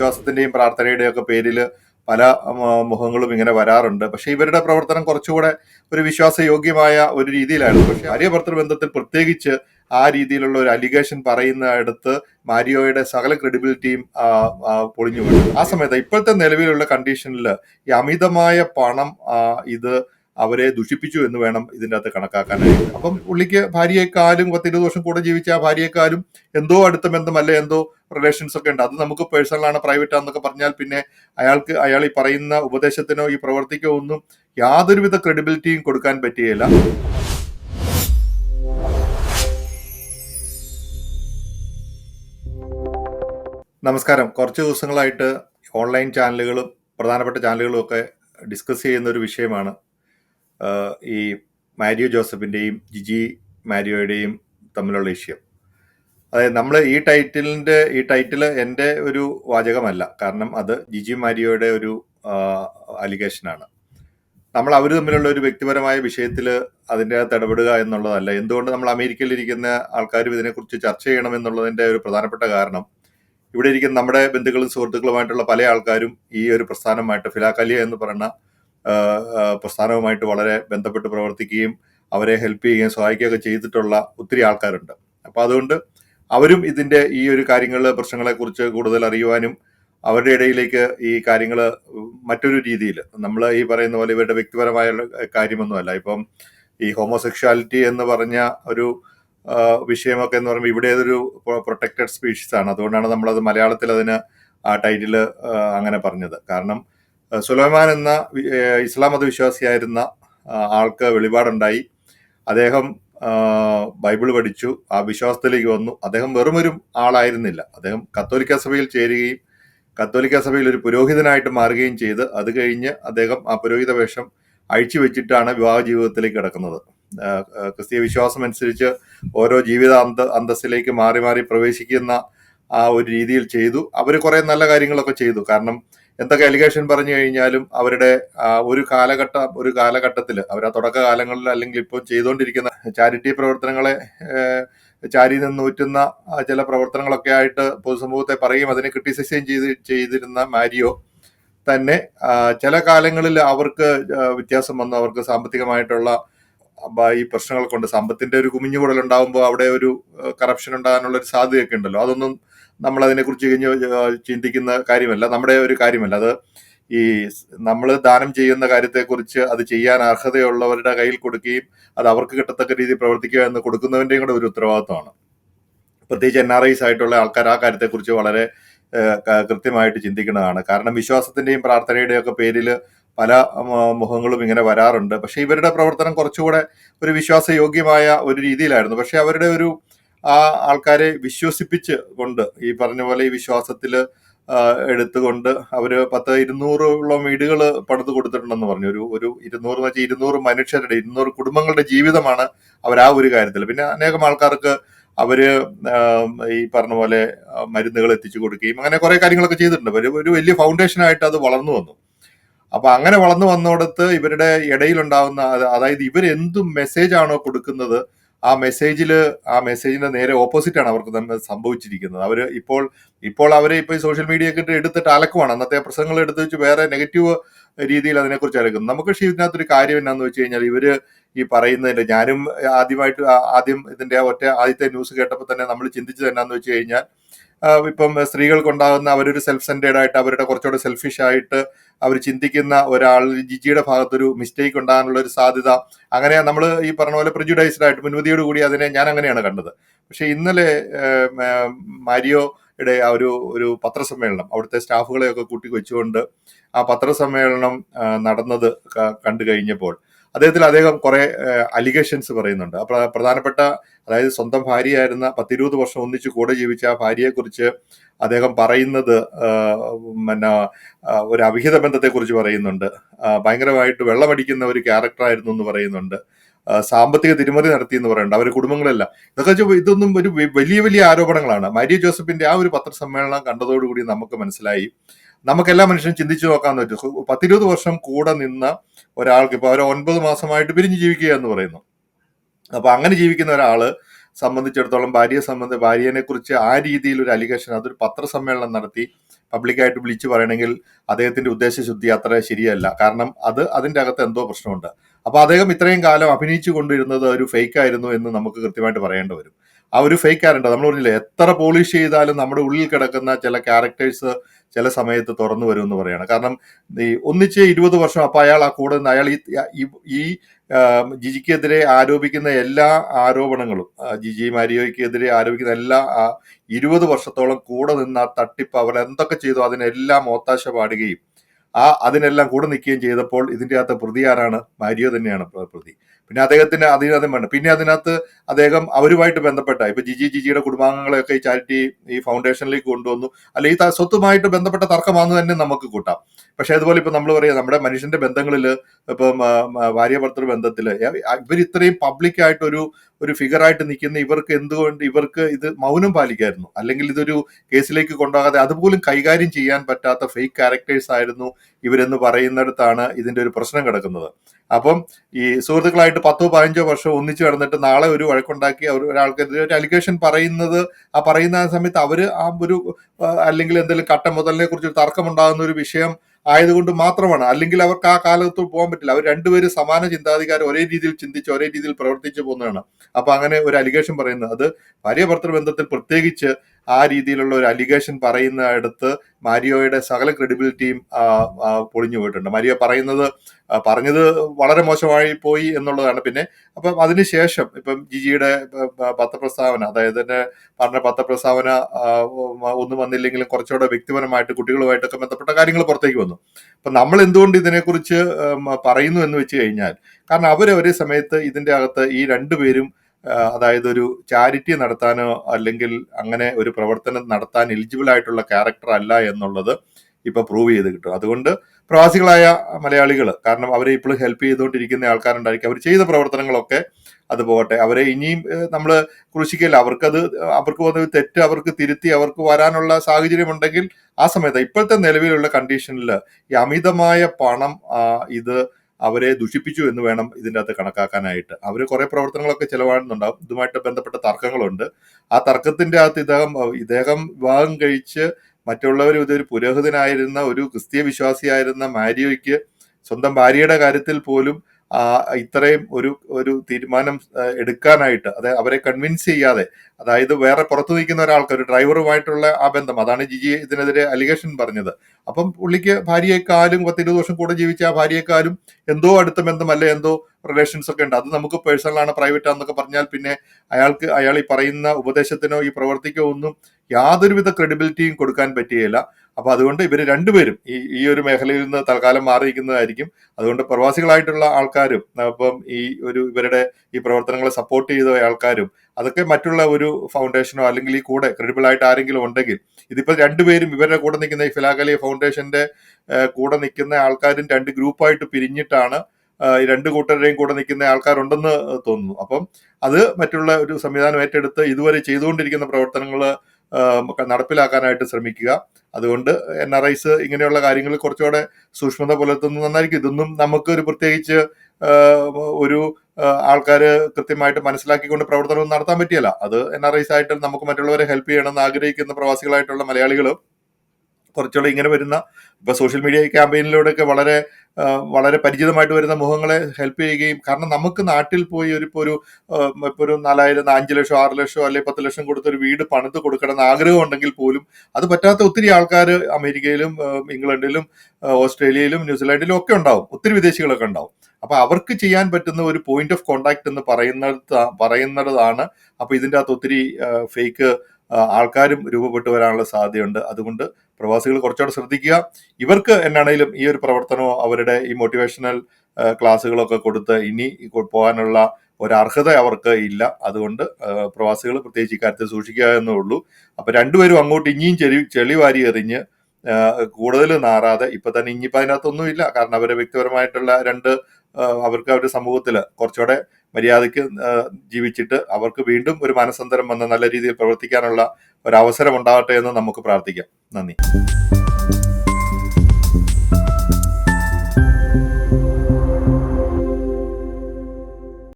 വിശ്വാസത്തിന്റെയും പ്രാർത്ഥനയുടെയും ഒക്കെ പേരിൽ പല മുഖങ്ങളും ഇങ്ങനെ വരാറുണ്ട്. പക്ഷെ ഇവരുടെ പ്രവർത്തനം കുറച്ചുകൂടെ ഒരു വിശ്വാസയോഗ്യമായ ഒരു രീതിയിലായിരുന്നു. പക്ഷെ ഭാര്യ ഭർത്തൃ ബന്ധത്തിൽ പ്രത്യേകിച്ച് ആ രീതിയിലുള്ള ഒരു അലിഗേഷൻ പറയുന്ന അടുത്ത് മാരിയോയുടെ സകല ക്രെഡിബിലിറ്റിയും പൊളിഞ്ഞു പോയി. ആ സമയത്ത് ഇപ്പോഴത്തെ നിലവിലുള്ള കണ്ടീഷനിൽ ഈ അമിതമായ പണം ഇത് അവരെ ദുഷിപ്പിച്ചു എന്ന് വേണം ഇതിന്റെ അകത്ത് കണക്കാക്കാനായിട്ട്. അപ്പം പുള്ളിക്ക് ഭാര്യയെക്കാളും പത്തിരുപത് വർഷം കൂടെ ജീവിച്ച ആ ഭാര്യയെക്കാളും എന്തോ അടുത്ത ബന്ധം അല്ലെ എന്തോ റിലേഷൻസ് ഒക്കെ ഉണ്ട്. അത് നമുക്ക് പേഴ്സണലാണ് പ്രൈവറ്റ് ആണെന്നൊക്കെ പറഞ്ഞാൽ പിന്നെ അയാൾക്ക് അയാൾ ഈ പറയുന്ന ഉപദേശത്തിനോ ഈ പ്രവർത്തിക്കോ ഒന്നും യാതൊരുവിധ ക്രെഡിബിലിറ്റിയും കൊടുക്കാൻ പറ്റുകയില്ല. നമസ്കാരം. കുറച്ച് ദിവസങ്ങളായിട്ട് ഓൺലൈൻ ചാനലുകളും പ്രധാനപ്പെട്ട ചാനലുകളും ഒക്കെ ഡിസ്കസ് ചെയ്യുന്ന ഒരു വിഷയമാണ് ഈ മാരിയോ ജോസഫിന്റെയും ജിജി മാരിയോയുടെയും തമ്മിലുള്ള വിഷയം. അതായത് നമ്മൾ ഈ ടൈറ്റിലിന്റെ ഈ ടൈറ്റിൽ എന്റെ ഒരു വാചകമല്ല. കാരണം അത് ജിജി മാരിയോയുടെ ഒരു അലിഗേഷനാണ്. നമ്മൾ അവർ തമ്മിലുള്ള ഒരു വ്യക്തിപരമായ വിഷയത്തിൽ അതിന്റെ അകത്ത് ഇടപെടുക എന്നുള്ളതല്ല. എന്തുകൊണ്ട് നമ്മൾ അമേരിക്കയിൽ ഇരിക്കുന്ന ആൾക്കാരും ഇതിനെക്കുറിച്ച് ചർച്ച ചെയ്യണം എന്നുള്ളതിന്റെ ഒരു പ്രധാനപ്പെട്ട കാരണം ഇവിടെ ഇരിക്കുന്ന നമ്മുടെ ബന്ധുക്കളും സുഹൃത്തുക്കളുമായിട്ടുള്ള പല ആൾക്കാരും ഈ ഒരു പ്രസ്ഥാനമായിട്ട് ഫിലാക്കലിയ എന്ന് പറയുന്ന പ്രസ്ഥാനവുമായിട്ട് വളരെ ബന്ധപ്പെട്ട് പ്രവർത്തിക്കുകയും അവരെ ഹെൽപ്പ് ചെയ്യുകയും സഹായിക്കുകയൊക്കെ ചെയ്തിട്ടുള്ള ഒത്തിരി ആൾക്കാരുണ്ട്. അപ്പോൾ അതുകൊണ്ട് അവരും ഇതിന്റെ ഈ ഒരു കാര്യങ്ങൾ പ്രശ്നങ്ങളെക്കുറിച്ച് കൂടുതൽ അറിയുവാനും അവരുടെ ഇടയിലേക്ക് ഈ കാര്യങ്ങൾ മറ്റൊരു രീതിയിൽ നമ്മൾ ഈ പറയുന്ന പോലെ ഇവരുടെ വ്യക്തിപരമായ കാര്യമൊന്നുമല്ല. ഇപ്പം ഈ ഹോമോസെക്ഷാലിറ്റി എന്ന് പറഞ്ഞ ഒരു വിഷയമൊക്കെ എന്ന് പറയുമ്പോൾ ഇവിടെ അതൊരു പ്രൊട്ടക്റ്റഡ് സ്പീഷീസ് ആണ് അതുകൊണ്ടാണ് നമ്മളത് മലയാളത്തിൽ അതിന് ആ ടൈറ്റിൽ അങ്ങനെ പറഞ്ഞത്. കാരണം സുലൈമാൻ എന്ന ഇസ്ലാം മതവിശ്വാസിയായിരുന്ന വിശ്വാസിയായിരുന്ന ആൾക്ക് വെളിപാടുണ്ടായി. അദ്ദേഹം ബൈബിൾ പഠിച്ചു. ആ വിശ്വാസത്തിലേക്ക് വന്നു. അദ്ദേഹം വെറുമൊരു ആളായിരുന്നില്ല. അദ്ദേഹം കത്തോലിക്ക സഭയിൽ ചേരുകയും കത്തോലിക്ക സഭയിൽ ഒരു പുരോഹിതനായിട്ട് മാറുകയും ചെയ്ത് അത് കഴിഞ്ഞ് അദ്ദേഹം ആ പുരോഹിത വേഷം അഴിച്ചു വെച്ചിട്ടാണ് വിവാഹ ജീവിതത്തിലേക്ക് കിടക്കുന്നത്. ക്രിസ്തീയ വിശ്വാസം അനുസരിച്ച് ഓരോ ജീവിത അന്ത അന്തസ്സിലേക്ക് മാറി മാറി പ്രവേശിക്കുന്ന ആ ഒരു രീതിയിൽ ചെയ്തു. അവർ കുറേ നല്ല കാര്യങ്ങളൊക്കെ ചെയ്തു. കാരണം എന്തൊക്കെ അലിഗേഷൻ പറഞ്ഞു കഴിഞ്ഞാലും അവരുടെ ഒരു കാലഘട്ട ഒരു കാലഘട്ടത്തിൽ അവർ ആ തുടക്ക കാലങ്ങളിൽ അല്ലെങ്കിൽ ഇപ്പോൾ ചെയ്തുകൊണ്ടിരിക്കുന്ന ചാരിറ്റി പ്രവർത്തനങ്ങളെ ചാരി നിന്നൂറ്റുന്ന ചില പ്രവർത്തനങ്ങളൊക്കെ ആയിട്ട് പൊതുസമൂഹത്തെ പറയും. അതിനെ ക്രിട്ടിസൈസ് ചെയ്ത് ചെയ്തിരുന്ന മാരിയോ തന്നെ ചില കാലങ്ങളിൽ അവർക്ക് വ്യത്യാസം വന്നു. അവർക്ക് സാമ്പത്തികമായിട്ടുള്ള ഈ പ്രശ്നങ്ങൾ കൊണ്ട് സമ്പത്തിന്റെ ഒരു കുമിഞ്ഞുകൂടൽ ഉണ്ടാകുമ്പോൾ അവിടെ ഒരു കറപ്ഷൻ ഉണ്ടാകാനുള്ള ഒരു സാധ്യതയൊക്കെ ഉണ്ടല്ലോ. അതൊന്നും നമ്മൾ അതിനെക്കുറിച്ച് കഴിഞ്ഞ് ചിന്തിക്കുന്ന കാര്യമല്ല. നമ്മുടെ ഒരു കാര്യമല്ല. അത് ഈ നമ്മൾ ദാനം ചെയ്യുന്ന കാര്യത്തെക്കുറിച്ച് അത് ചെയ്യാൻ അർഹതയുള്ളവരുടെ കയ്യിൽ കൊടുക്കുകയും അത് അവർക്ക് കിട്ടത്തക്ക രീതിയിൽ പ്രവർത്തിക്കുക എന്ന് കൊടുക്കുന്നവന്റെയും കൂടെ ഒരു ഉത്തരവാദിത്വമാണ്. പ്രത്യേകിച്ച് എൻ ആർ ഐസ് ആയിട്ടുള്ള ആൾക്കാർ ആ കാര്യത്തെക്കുറിച്ച് വളരെ കൃത്യമായിട്ട് ചിന്തിക്കുന്നതാണ്. കാരണം വിശ്വാസത്തിന്റെയും പ്രാർത്ഥനയുടെയും ഒക്കെ പേരിൽ പല മുഖങ്ങളും ഇങ്ങനെ വരാറുണ്ട്. പക്ഷേ ഇവരുടെ പ്രവർത്തനം കുറച്ചുകൂടെ ഒരു വിശ്വാസയോഗ്യമായ ഒരു രീതിയിലായിരുന്നു. പക്ഷെ അവരുടെ ഒരു ആ ആൾക്കാരെ വിശ്വസിപ്പിച്ച് കൊണ്ട് ഈ പറഞ്ഞ പോലെ ഈ വിശ്വാസത്തിൽ എടുത്തുകൊണ്ട് അവർ പത്ത് ഇരുന്നൂറോളം വീടുകൾ പണിത് കൊടുത്തിട്ടുണ്ടെന്ന് പറഞ്ഞു. ഒരു ഒരു ഇരുന്നൂറ് എന്ന് വെച്ചാൽ ഇരുന്നൂറ് മനുഷ്യരുടെ ഇരുന്നൂറ് കുടുംബങ്ങളുടെ ജീവിതമാണ് അവർ ആ ഒരു കാര്യത്തിൽ പിന്നെ അനേകം ആൾക്കാർക്ക് അവർ ഈ പറഞ്ഞ പോലെ മരുന്നുകൾ എത്തിച്ചു കൊടുക്കുകയും അങ്ങനെ കുറെ കാര്യങ്ങളൊക്കെ ചെയ്തിട്ടുണ്ട്. ഒരു വലിയ ഫൗണ്ടേഷൻ ആയിട്ട് അത് വളർന്നു വന്നു. അപ്പൊ അങ്ങനെ വളർന്നു വന്നോടത്ത് ഇവരുടെ ഇടയിലുണ്ടാവുന്ന അത് അതായത് ഇവർ എന്തും മെസ്സേജ് ആണോ കൊടുക്കുന്നത് ആ മെസ്സേജിൽ ആ മെസ്സേജിന്റെ നേരെ ഓപ്പോസിറ്റ് ആണ് അവർക്ക് തന്നെ സംഭവിച്ചിരിക്കുന്നത്. അവർ ഇപ്പോൾ ഇപ്പോൾ അവരെ ഇപ്പോൾ സോഷ്യൽ മീഡിയ ഒക്കെ എടുത്തിട്ട് അലക്കുവാണ്. അന്നത്തെ പ്രസംഗങ്ങൾ എടുത്ത് വെച്ച് വേറെ നെഗറ്റീവ് രീതിയിൽ അതിനെക്കുറിച്ച് അലക്കുന്നു നമുക്ക് പക്ഷേ ഇതിനകത്തൊരു കാര്യം എന്നാന്ന് വെച്ച് കഴിഞ്ഞാൽ ഇവർ ഈ പറയുന്നതിന്റെ ഞാനും ആദ്യമായിട്ട് ആദ്യം ഇതിന്റെ ഒറ്റ ആദ്യത്തെ ന്യൂസ് കേട്ടപ്പോൾ തന്നെ നമ്മൾ ചിന്തിച്ചത് എന്നാന്ന് വെച്ച് കഴിഞ്ഞാൽ ഇപ്പം സ്ത്രീകൾക്കുണ്ടാകുന്ന അവരൊരു സെൽഫ് സെന്റേഡ് ആയിട്ട് അവരുടെ കുറച്ചുകൂടെ സെൽഫിഷ് ആയിട്ട് അവർ ചിന്തിക്കുന്ന ഒരാൾ ജിജിയുടെ ഭാഗത്തൊരു മിസ്റ്റേക്ക് ഉണ്ടാകാനുള്ള ഒരു സാധ്യത. അങ്ങനെ നമ്മൾ ഈ പറഞ്ഞ പോലെ പ്രിജുഡൈസ്ഡ് ആയിട്ട് മുൻവിധിയോട് കൂടി അതിനെ ഞാൻ അങ്ങനെയാണ് കണ്ടത്. പക്ഷെ ഇന്നലെ മാരിയോയുടെ ആ ഒരു ഒരു പത്രസമ്മേളനം അവിടുത്തെ സ്റ്റാഫുകളെയൊക്കെ കൂട്ടി വെച്ചുകൊണ്ട് ആ പത്രസമ്മേളനം നടന്നത് കണ്ടു കഴിഞ്ഞപ്പോൾ അദ്ദേഹത്തിൽ അദ്ദേഹം കുറെ അലിഗേഷൻസ് പറയുന്നുണ്ട്. അപ്പൊ പ്രധാനപ്പെട്ട അതായത് സ്വന്തം ഭാര്യയായിരുന്ന പത്തിരുപത് വർഷം ഒന്നിച്ച് കൂടെ ജീവിച്ച ആ ഭാര്യയെക്കുറിച്ച് അദ്ദേഹം പറയുന്നത് പിന്നെ ഒരു അവിഹിത ബന്ധത്തെക്കുറിച്ച് പറയുന്നുണ്ട്. ഭയങ്കരമായിട്ട് വെള്ളമടിക്കുന്ന ഒരു ക്യാരക്ടറായിരുന്നു എന്ന് പറയുന്നുണ്ട്. സാമ്പത്തിക തിരിമറി നടത്തി എന്ന് പറയുന്നുണ്ട്. അവരുടെ കുടുംബങ്ങളെല്ലാം. ഇതൊക്കെ വെച്ചാൽ ഇതൊന്നും ഒരു വലിയ വലിയ ആരോപണങ്ങളാണ്. മരിയ ജോസഫിന്റെ ആ ഒരു പത്രസമ്മേളനം കണ്ടതോടുകൂടി നമുക്ക് മനസ്സിലായി. നമുക്കെല്ലാ മനുഷ്യനും ചിന്തിച്ചു നോക്കാന്ന് പറ്റും. പത്തിരുപത് വർഷം കൂടെ നിന്ന ഒരാൾക്ക് ഇപ്പൊ അവർ ഒൻപത് മാസമായിട്ട് പിരിഞ്ഞ് ജീവിക്കുക എന്ന് പറയുന്നു. അപ്പൊ അങ്ങനെ ജീവിക്കുന്ന ഒരാൾ സംബന്ധിച്ചിടത്തോളം ഭാര്യയെ സംബന്ധ ഭാര്യനെ കുറിച്ച് ആ രീതിയിൽ ഒരു അലിഗേഷൻ അതൊരു പത്രസമ്മേളനം നടത്തി പബ്ലിക്കായിട്ട് വിളിച്ചു പറയണമെങ്കിൽ അദ്ദേഹത്തിന്റെ ഉദ്ദേശശുദ്ധി അത്ര ശരിയല്ല. കാരണം അത് അതിന്റെ അകത്ത് എന്തോ പ്രശ്നമുണ്ട്. അപ്പൊ അദ്ദേഹം ഇത്രയും കാലം അഭിനയിച്ചു കൊണ്ടിരുന്നത് ഒരു ഫേക്ക് ആയിരുന്നു എന്ന് നമുക്ക് കൃത്യമായിട്ട് പറയേണ്ടി വരും. ആ ഒരു ഫേക്ക് ക്യാരക്ടർ നമ്മൾ പറഞ്ഞില്ലേ എത്ര പോളിഷ് ചെയ്താലും നമ്മുടെ ഉള്ളിൽ കിടക്കുന്ന ചില ക്യാരക്ടേഴ്സ് ചില സമയത്ത് തുറന്നു വരും എന്ന് പറയാണ്. കാരണം ഈ ഒന്നിച്ച് ഇരുപത് വർഷം അപ്പൊ അയാൾ ആ കൂടെ അയാൾ ഈ ഈ- ജിജിക്കെതിരെ ആരോപിക്കുന്ന എല്ലാ ആരോപണങ്ങളും ജിജി മാരിയോയ്ക്കെതിരെ ആരോപിക്കുന്ന എല്ലാ ഇരുപത് വർഷത്തോളം കൂടെ നിന്ന് ആ തട്ടിപ്പ് അവർ എന്തൊക്കെ ചെയ്തു അതിനെല്ലാം ഒത്താശ പാടുകയും ആ അതിനെല്ലാം കൂടെ നിൽക്കുകയും ചെയ്തപ്പോൾ ഇതിന്റെ അകത്ത് പ്രതി ആരാണ് മാരിയോ തന്നെയാണ് പ്ര- പ്രതി. പിന്നെ അദ്ദേഹത്തിന് അതിനകത്ത് വേണ്ട. പിന്നെ അതിനകത്ത് അദ്ദേഹം അവരുമായിട്ട് ബന്ധപ്പെട്ട ഇപ്പൊ ജിജി ജിജിയുടെ കുടുംബാംഗങ്ങളെയൊക്കെ ഈ ചാരിറ്റി ഈ ഫൗണ്ടേഷനിലേക്ക് കൊണ്ടുവന്നു. അല്ലെ ഈ സ്വത്തുമായിട്ട് ബന്ധപ്പെട്ട തർക്കമാണെന്ന് തന്നെ നമുക്ക് കൂട്ടാം. പക്ഷെ അതുപോലെ ഇപ്പൊ നമ്മൾ പറയാം നമ്മുടെ മനുഷ്യന്റെ ബന്ധങ്ങളിൽ ഇപ്പം ഭാര്യ ഭർത്തൃ ബന്ധത്തിൽ ഇവർ ഇത്രയും പബ്ലിക്കായിട്ട് ഒരു ഒരു ഫിഗർ ആയിട്ട് നിൽക്കുന്ന ഇവർക്ക് എന്തുകൊണ്ട് ഇവർക്ക് ഇത് മൗനം പാലിക്കായിരുന്നു? അല്ലെങ്കിൽ ഇതൊരു കേസിലേക്ക് കൊണ്ടുപോകാതെ അതുപോലും കൈകാര്യം ചെയ്യാൻ പറ്റാത്ത ഫേക്ക് ക്യാരക്ടേഴ്സ് ആയിരുന്നു ഇവരെന്ന് പറയുന്നിടത്താണ് ഇതിന്റെ ഒരു പ്രശ്നം കിടക്കുന്നത്. അപ്പം ഈ സുഹൃത്തുക്കളായിട്ട് പത്തോ പതിനഞ്ചോ വർഷം ഒന്നിച്ചു കിടന്നിട്ട് നാളെ ഒരു വഴക്കുണ്ടാക്കി അവർ ഒരാൾക്കെതിരെ ഒരു അലിഗേഷൻ പറയുന്നത് ആ പറയുന്ന സമയത്ത് അവർ ആ ഒരു അല്ലെങ്കിൽ എന്തെങ്കിലും കട്ട മുതലിനെ കുറിച്ച് തർക്കമുണ്ടാകുന്ന ഒരു വിഷയം ആയതുകൊണ്ട് മാത്രമാണ്. അല്ലെങ്കിൽ അവർക്ക് ആ കാലത്ത് പോകാൻ പറ്റില്ല. അവർ രണ്ടുപേരും സമാന ചിന്താധികാരം ഒരേ രീതിയിൽ ചിന്തിച്ച് ഒരേ രീതിയിൽ പ്രവർത്തിച്ചു പോകുന്നതാണ്. അപ്പൊ അങ്ങനെ ഒരു അലിഗേഷൻ പറയുന്നത്. അത് ഭാര്യ ഭർത്തൃ ബന്ധത്തിൽ പ്രത്യേകിച്ച് ആ രീതിയിലുള്ള ഒരു അലിഗേഷൻ പറയുന്ന അടുത്ത് മാരിയോയുടെ സകല ക്രെഡിബിലിറ്റിയും പൊളിഞ്ഞു പോയിട്ടുണ്ട്. മാരിയോ പറയുന്നത് പറഞ്ഞത് വളരെ മോശമായി പോയി എന്നുള്ളതാണ്. പിന്നെ അപ്പം അതിനുശേഷം ഇപ്പം ജിജിയുടെ പത്രപ്രസ്താവന അതായത് തന്നെ പറഞ്ഞ പത്രപ്രസ്താവന ഒന്നും വന്നില്ലെങ്കിലും കുറച്ചുകൂടെ വ്യക്തിപരമായിട്ട് കുട്ടികളുമായിട്ടൊക്കെ ബന്ധപ്പെട്ട കാര്യങ്ങൾ പുറത്തേക്ക് വന്നു. അപ്പം നമ്മൾ എന്തുകൊണ്ട് ഇതിനെക്കുറിച്ച് പറയുന്നു എന്ന് വെച്ച് കഴിഞ്ഞാൽ കാരണം അവർ ഒരേ സമയത്ത് ഇതിന്റെ അകത്ത് ഈ രണ്ടുപേരും അതായത് ഒരു ചാരിറ്റി നടത്താനോ അല്ലെങ്കിൽ അങ്ങനെ ഒരു പ്രവർത്തനം നടത്താൻ എലിജിബിൾ ആയിട്ടുള്ള ക്യാരക്ടർ അല്ല എന്നുള്ളത് ഇപ്പൊ പ്രൂവ് ചെയ്ത് കിട്ടും. അതുകൊണ്ട് പ്രവാസികളായ മലയാളികൾ കാരണം അവരെ ഇപ്പോഴും ഹെൽപ്പ് ചെയ്തുകൊണ്ടിരിക്കുന്ന ആൾക്കാരുണ്ടായിരിക്കും. അവർ ചെയ്ത പ്രവർത്തനങ്ങളൊക്കെ അത് പോകട്ടെ. അവരെ ഇനിയും നമ്മൾ ക്രൂശിക്കല്ല അവർക്കത് അവർക്ക് വന്ന തെറ്റ് അവർക്ക് തിരുത്തി അവർക്ക് വരാനുള്ള സാഹചര്യം ഉണ്ടെങ്കിൽ ആ സമയത്ത് ഇപ്പോഴത്തെ നിലവിലുള്ള കണ്ടീഷനിൽ ഈ അമിതമായ പണം ഇത് അവരെ ദുഷിപ്പിച്ചു എന്ന് വേണം ഇതിന്റെ അകത്ത് കണക്കാക്കാനായിട്ട്. അവർ കുറെ പ്രവർത്തനങ്ങളൊക്കെ ചിലവാണെന്നുണ്ടാവും ഇതുമായിട്ട് ബന്ധപ്പെട്ട തർക്കങ്ങളുണ്ട്. ആ തർക്കത്തിന്റെ അകത്ത് ഇദ്ദേഹം ഇദ്ദേഹം വിവാഹം കഴിച്ച് മറ്റുള്ളവർ ഇതൊരു പുരോഹിതനായിരുന്ന ഒരു ക്രിസ്തീയ വിശ്വാസിയായിരുന്ന മാരിയോയ്ക്ക് സ്വന്തം ഭാര്യയുടെ കാര്യത്തിൽ പോലും ഇത്രയും ഒരു ഒരു തീരുമാനം എടുക്കാനായിട്ട് അതെ അവരെ കൺവിൻസ് ചെയ്യാതെ അതായത് വേറെ പുറത്തു നിൽക്കുന്ന ഒരാൾക്ക് ഒരു ഡ്രൈവറുമായിട്ടുള്ള ആ ബന്ധം അതാണ് ജിജി ഇതിനെതിരെ അലിഗേഷൻ പറഞ്ഞത്. അപ്പം പുള്ളിക്ക് ഭാര്യയെക്കാളും പത്തിരുപത് വർഷം കൂടെ ജീവിച്ച ആ ഭാര്യയെക്കാളും എന്തോ അടുത്ത ബന്ധമല്ല എന്തോ റിലേഷൻസ് ഒക്കെ ഉണ്ട്. അത് നമുക്ക് പേഴ്സണൽ ആണ് പ്രൈവറ്റ് ആണെന്നൊക്കെ പറഞ്ഞാൽ പിന്നെ അയാൾക്ക് അയാൾ ഈ പറയുന്ന ഉപദേശത്തിനോ ഈ പ്രവർത്തിക്കോ ഒന്നും യാതൊരുവിധ ക്രെഡിബിലിറ്റിയും കൊടുക്കാൻ പറ്റുകയില്ല. അപ്പൊ അതുകൊണ്ട് ഇവർ രണ്ടുപേരും ഈ ഈ ഒരു മേഖലയിൽ നിന്ന് തൽക്കാലം മാറിയിരിക്കുന്നതായിരിക്കും. അതുകൊണ്ട് പ്രവാസികളായിട്ടുള്ള ആൾക്കാരും അപ്പം ഈ ഒരു ഇവരുടെ ഈ പ്രവർത്തനങ്ങളെ സപ്പോർട്ട് ചെയ്ത ആൾക്കാരും അതൊക്കെ മറ്റുള്ള ഒരു ഫൗണ്ടേഷനോ അല്ലെങ്കിൽ ഈ കൂടെ ക്രെഡിബിൾ ആയിട്ട് ആരെങ്കിലും ഉണ്ടെങ്കിൽ ഇതിപ്പോ രണ്ടുപേരും ഇവരുടെ കൂടെ നിൽക്കുന്ന ഈ ഫിലാകലി ഫൗണ്ടേഷന്റെ കൂടെ നിൽക്കുന്ന ആൾക്കാരും രണ്ട് ഗ്രൂപ്പായിട്ട് പിരിഞ്ഞിട്ടാണ് രണ്ട് കൂട്ടരുടെയും കൂടെ നിൽക്കുന്ന ആൾക്കാരുണ്ടെന്ന് തോന്നുന്നു. അപ്പം അത് മറ്റുള്ള ഒരു സംവിധാനം ഏറ്റെടുത്ത് ഇതുവരെ ചെയ്തുകൊണ്ടിരിക്കുന്ന പ്രവർത്തനങ്ങൾ നടപ്പിലാക്കാനായിട്ട് ശ്രമിക്കുക. അതുകൊണ്ട് എൻ ആർ ഐസ് ഇങ്ങനെയുള്ള കാര്യങ്ങളിൽ കുറച്ചുകൂടെ സൂക്ഷ്മത പുലർത്തുന്നത് നന്നായിരിക്കും. ഇതൊന്നും നമുക്ക് ഒരു പ്രത്യേകിച്ച് ഒരു ആൾക്കാർ കൃത്യമായിട്ട് മനസ്സിലാക്കിക്കൊണ്ട് പ്രവർത്തനം നടത്താൻ പറ്റിയല്ല. അത് എൻ ആർ ഐസ് ആയിട്ട് നമുക്ക് മറ്റുള്ളവരെ ഹെൽപ്പ് ചെയ്യണമെന്ന് ആഗ്രഹിക്കുന്ന പ്രവാസികളായിട്ടുള്ള മലയാളികൾ കുറച്ചുകൂടെ ഇങ്ങനെ വരുന്ന ഇപ്പൊ സോഷ്യൽ മീഡിയ ക്യാമ്പയിനിലൂടെയൊക്കെ വളരെ വളരെ പരിചിതമായിട്ട് വരുന്ന മുഖങ്ങളെ ഹെൽപ്പ് ചെയ്യുകയും കാരണം നമുക്ക് നാട്ടിൽ പോയി ഒരു ഇപ്പോൾ ഒരു ഇപ്പോൾ ഇപ്പൊ ഒരു നാലായിരം അഞ്ച് ലക്ഷം ആറ് ലക്ഷം അല്ലെങ്കിൽ പത്ത് ലക്ഷം കൊടുത്ത് ഒരു വീട് പണിത് കൊടുക്കണം എന്ന് ആഗ്രഹം ഉണ്ടെങ്കിൽ പോലും അത് പറ്റാത്ത ഒത്തിരി ആൾക്കാർ അമേരിക്കയിലും ഇംഗ്ലണ്ടിലും ഓസ്ട്രേലിയയിലും ന്യൂസിലാൻഡിലും ഒക്കെ ഉണ്ടാവും. ഒത്തിരി വിദേശികളൊക്കെ ഉണ്ടാവും. അപ്പൊ അവർക്ക് ചെയ്യാൻ പറ്റുന്ന ഒരു പോയിന്റ് ഓഫ് കോണ്ടാക്ട് എന്ന് പറയുന്നത് പറയുന്നതാണ് അപ്പൊ ഇതിന്റെ അകത്ത് ഒത്തിരി ഫേക്ക് ആൾക്കാരും രൂപപ്പെട്ടു വരാനുള്ള സാധ്യതയുണ്ട്. അതുകൊണ്ട് പ്രവാസികൾ കുറച്ചുകൂടെ ശ്രദ്ധിക്കുക. ഇവർക്ക് എന്നാണെങ്കിലും ഈ ഒരു പ്രവർത്തനമോ അവരുടെ ഈ മോട്ടിവേഷണൽ ക്ലാസ്സുകളൊക്കെ കൊടുത്ത് ഇനി പോകാനുള്ള ഒരു അർഹത അവർക്ക് ഇല്ല. അതുകൊണ്ട് പ്രവാസികൾ പ്രത്യേകിച്ച് ഇക്കാര്യത്തിൽ സൂക്ഷിക്കുക എന്നേ ഉള്ളൂ. അപ്പൊ രണ്ടുപേരും അങ്ങോട്ട് ഇനിയും ചെളി ചെളി വാരി എറിഞ്ഞ് കൂടുതൽ നാറാതെ ഇപ്പൊ തന്നെ ഇനിയിപ്പോ അതിനകത്തൊന്നും ഇല്ല. കാരണം അവരെ വ്യക്തിപരമായിട്ടുള്ള രണ്ട് അവർക്ക് അവരുടെ സമൂഹത്തിൽ കുറച്ചുകൂടെ മര്യാദയ്ക്ക് ജീവിച്ചിട്ട് അവർക്ക് വീണ്ടും ഒരു മനസ്സന്തരം വന്ന് നല്ല രീതിയിൽ പ്രവർത്തിക്കാനുള്ള ഒരു അവസരം ഉണ്ടാവട്ടെ എന്ന് നമുക്ക് പ്രാർത്ഥിക്കാം. നന്ദി.